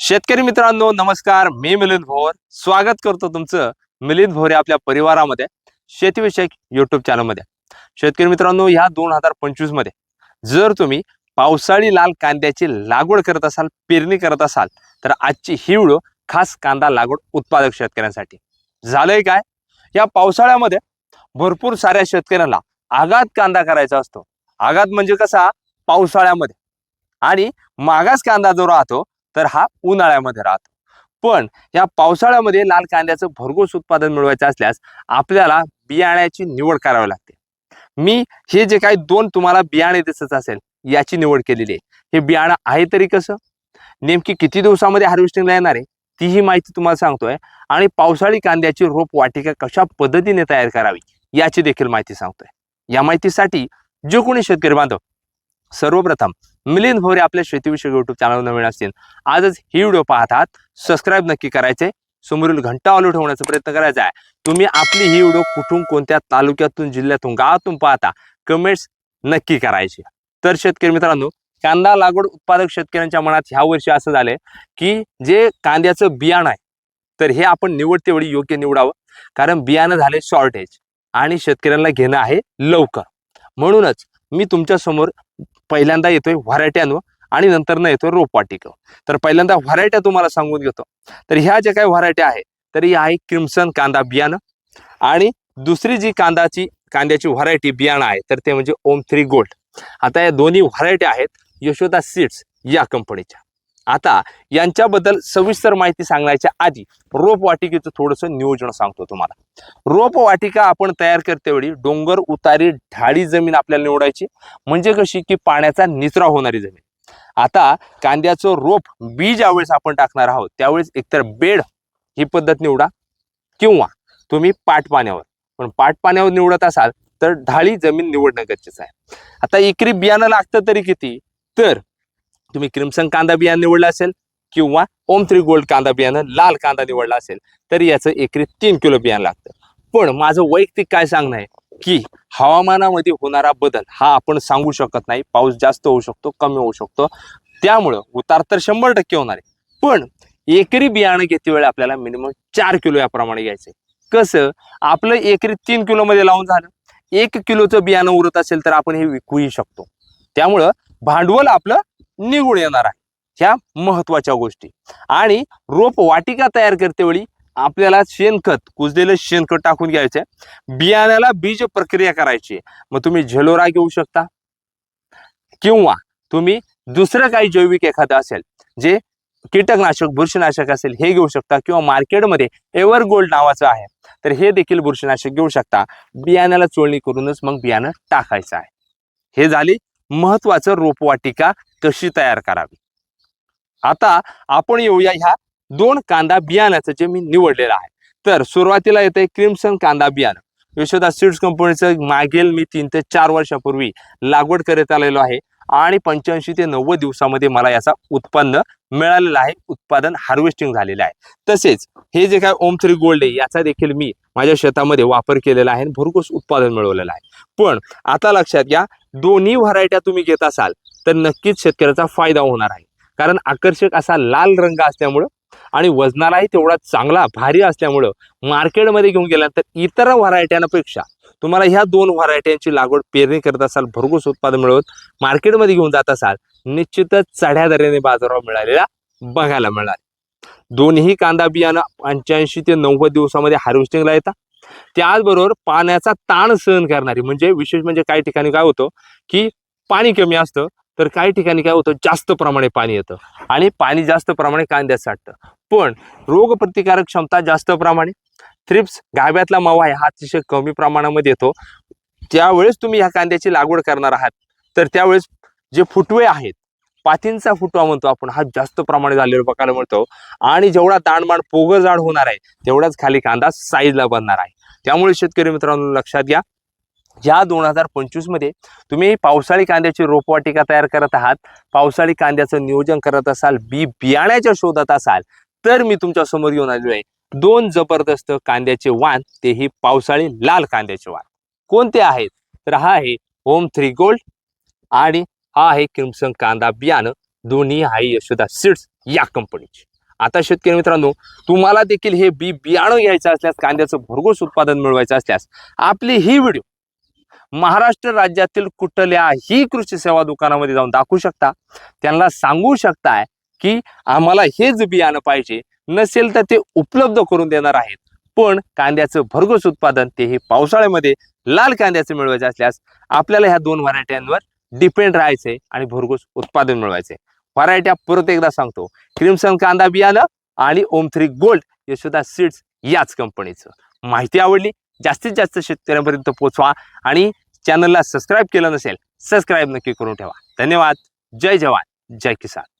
शेतकरी मित्रांनो नमस्कार. मी मिलिंद भोर. स्वागत करतो तुमचं मिलिंद भोर आपल्या परिवारामध्ये शेतीविषयक युट्यूब चॅनलमध्ये शेतकरी मित्रांनो ह्या दोन हजार पंचवीसमध्ये जर तुम्ही पावसाळी लाल कांद्याची लागवड करत असाल पेरणी करत असाल तर आजची ही व्हिडिओ खास कांदा लागवड उत्पादक शेतकऱ्यांसाठी. झालंय काय? या पावसाळ्यामध्ये भरपूर साऱ्या शेतकऱ्यांना आघात कांदा करायचा असतो. आघात म्हणजे कसा? पावसाळ्यामध्ये. आणि मागास कांदा जो राहतो तर हा उन्हाळ्यामध्ये राहतो. पण या पावसाळ्यामध्ये लाल कांद्याचं भरघोस उत्पादन मिळवायचं असल्यास आपल्याला बियाण्याची निवड करावी लागते. मी हे जे काही दोन तुम्हाला बियाणे दिसत असेल याची निवड केलेली आहे. हे बियाणं आहे तरी कसं? नेमकी किती दिवसामध्ये हार्वेस्टिंगला येणार आहे? तीही माहिती तुम्हाला सांगतोय. आणि पावसाळी कांद्याची रोप वाटिका कशा पद्धतीने तयार करावी याची देखील माहिती सांगतोय. या माहितीसाठी जो कोणी शेतकरी बांधव सर्वप्रथम मिलिंद भोरे आपल्या शेतीविषयक युट्यूब चॅनल नवीन असतील. आजच ही व्हिडिओ पाहतात. सबस्क्राईब नक्की करायचे. समोरील घंटा ऑलू ठेवण्याचा प्रयत्न करायचा आहे. तुम्ही आपली ही व्हिडिओ कुठून कोणत्या तालुक्यातून जिल्ह्यातून गावातून पाहता कमेंट्स नक्की करायचे. तर शेतकरी मित्रांनो कांदा लागवड उत्पादक शेतकऱ्यांच्या मनात ह्या वर्षी असं झालंय की जे कांद्याचं बियाणं आहे तर हे आपण निवडते वेळी योग्य निवडावं. कारण बियाणं झाले शॉर्टेज आणि शेतकऱ्यांना घेणं आहे लवकर. म्हणूनच मी तुमच्यासमोर पहिल्यांदा येतोय व्हरायट्यांवर आणि नंतर न येतोय रोपवाटिक. तर पहिल्यांदा व्हरायट्या तुम्हाला सांगून घेतो. तर ह्या ज्या काही व्हरायट्या आहेत तर ही आहे क्रिम्सन कांदा बियाणं आणि दुसरी जी कांदाची कांद्याची व्हरायटी बियाणं आहे तर ते म्हणजे ओम थ्री गोल्ड. आता या दोन्ही व्हरायट्या आहेत यशोदा सीड्स या कंपनीच्या. आता यांच्याबद्दल सविस्तर माहिती सांगण्याच्या आधी रोपवाटिकेचं थोडंसं नियोजन सांगतो तुम्हाला. रोपवाटिका आपण तयार करतेवेळी डोंगर उतारी ढाळी जमीन आपल्याला निवडायची. म्हणजे कशी? की पाण्याचा निचरा होणारी जमीन. आता कांद्याचं रोप बी ज्यावेळेस आपण टाकणार आहोत त्यावेळेस एकतर बेड ही पद्धत निवडा किंवा तुम्ही पाट पाण्यावर. पण पाट पाण्यावर निवडत असाल तर ढाळी जमीन निवडणं गरजेचं आहे. आता एकरी बियाणं लागतं तरी किती? तर तुम्ही क्रिम्सन कांदा बियाणं निवडला असेल किंवा ओम थ्री गोल्ड कांदा बियाणं लाल कांदा निवडला असेल तर याचं एकरी तीन किलो बियाणं लागतं. पण माझं वैयक्तिक काय सांगणं आहे की हवामानामध्ये होणारा बदल हा आपण सांगू शकत नाही. पाऊस जास्त होऊ शकतो कमी होऊ शकतो. त्यामुळं उतार तर शंभर टक्के होणार आहे. पण एकरी बियाणं घेते वेळ आपल्याला मिनिमम चार किलो याप्रमाणे घ्यायचं कसं? आपलं एकरी तीन किलोमध्ये लावून झालं. एक किलोचं बियाणं उरत असेल तर आपण हे विकूही शकतो. त्यामुळं भांडवल आपलं निघून येणार आहे. ह्या महत्त्वाच्या गोष्टी. आणि रोप वाटिका तयार करते वेळी आपल्याला शेणखत कुजलेलं शेणखत टाकून घ्यायचंय. बियाण्याला बीज प्रक्रिया करायची आहे. मग तुम्ही झेलोरा घेऊ शकता. किंवा तुम्ही दुसरं काही जैविक एखादं असेल जे कीटकनाशक बुरशीनाशक असेल हे घेऊ शकता. किंवा मार्केटमध्ये एव्हर गोल्ड नावाचं आहे. तर हे देखील बुरशीनाशक घेऊ शकता. बियाण्याला चोळणी करूनच मग बियाणं टाकायचं आहे. हे झाली महत्वाचं रोपवाटिका कशी तयार करावी? आता आपण येऊया ह्या दोन कांदा बियाण्याचं जे मी निवडलेलं आहे. तर सुरुवातीला येते क्रिम्सन कांदा बियाणं. यशोदा सीड्स कंपनीचं मागील मी तीन ते चार वर्षापूर्वी लागवड करत आलेलो आहे. आणि पंच्याऐंशी ते नव्वद दिवसामध्ये मला याचा उत्पन्न मिळालेलं आहे. उत्पादन हार्वेस्टिंग झालेलं आहे. तसेच हे जे काय ओम थ्री गोल्ड आहे याचा देखील मी माझ्या शेतामध्ये वापर केलेला आहे आणि भरघोस उत्पादन मिळवलेलं आहे. पण आता लक्षात घ्या दोन्ही व्हरायट्या तुम्ही घेत असाल तर नक्कीच शेतकऱ्याचा फायदा होणार आहे. कारण आकर्षक असा लाल रंग असल्यामुळं आणि वजनालाही तेवढा चांगला भारी असल्यामुळं मार्केटमध्ये घेऊन गेल्यानंतर इतर व्हरायट्यांपेक्षा तुम्हाला ह्या दोन व्हरायट्यांची लागवड पेरणी करत असाल भरघोस उत्पादन मिळवत मार्केटमध्ये घेऊन जात असाल निश्चितच चढ्या दराने बाजारावर मिळालेला बघायला मिळणार दोन्ही कांदा बियाणं पंच्याऐंशी ते नव्वद दिवसामध्ये हार्वेस्टिंगला येतात. त्याचबरोबर पाण्याचा ताण सहन करणारी म्हणजे विशेष म्हणजे काही ठिकाणी काय होतं की पाणी कमी असतं तर काही ठिकाणी काय होतं जास्त प्रमाणे पाणी येतं. आणि पाणी जास्त प्रमाणे कांद्यात साठतं. पण रोगप्रतिकारक क्षमता जास्त प्रमाणे थ्रिप्स गाव्यातला मावा आहे हा अतिशय कमी प्रमाणामध्ये येतो. त्यावेळेस तुम्ही ह्या कांद्याची लागवड करणार आहात तर त्यावेळेस जे फुटवे आहेत पातींचा फुटवा म्हणतो आपण हा जास्त प्रमाणे झालेला बघायला मिळतो. आणि जेवढा दाणमाण पोगं जाड होणार आहे तेवढाच खाली कांदा साईजला बनणार आहे. त्यामुळे शेतकरी मित्रांनो लक्षात घ्या या दोन हजार पंचवीसमध्ये तुम्ही पावसाळी कांद्याची रोपवाटिका तयार करत आहात पावसाळी कांद्याचं नियोजन करत असाल बी बियाण्याच्या शोधात असाल तर मी तुमच्यासमोर येऊन आलेलो आहे. दोन जबरदस्त कांद्याचे वाण तेही पावसाळी लाल कांद्याचे वाण. कोणते आहेत? तर हा आहे होम थ्री गोल्ड आणि हा आहे क्रिम्सन कांदा बियाणं. दोन्ही हाई यशोदा सीड्स या कंपनीची. आता शेतकरी मित्रांनो तुम्हाला देखील हे बी बियाणं घ्यायचं असल्यास कांद्याचं भरघोस उत्पादन मिळवायचं असल्यास आपली ही व्हिडिओ महाराष्ट्र राज्यातील कुठल्याही कृषी सेवा दुकानामध्ये जाऊन दाखवू शकता? त्यांना सांगू शकताय की आम्हाला हेच बियाणं पाहिजे. नसेल तर ते उपलब्ध करून देणार आहेत. पण कांद्याचं भरघोस उत्पादन तेही पावसाळ्यामध्ये लाल कांद्याचं मिळवायचं असल्यास आपल्याला ह्या दोन व्हरायट्यांवर डिपेंड राहायचंय आणि भरघोस उत्पादन मिळवायचंय व्हरायट्या परत एकदा सांगतो. क्रिमसन कांदा बियाणं आणि Om three gold Yashoda seeds याच कंपनीचं माहिती आवडली? जास्तीत जास्त शेतकऱ्यांपर्यंत पोहोचवा आणि चॅनलला सबस्क्राईब केलं नसेल सबस्क्राईब नक्की करून ठेवा. धन्यवाद. जय जवान. जय किसान.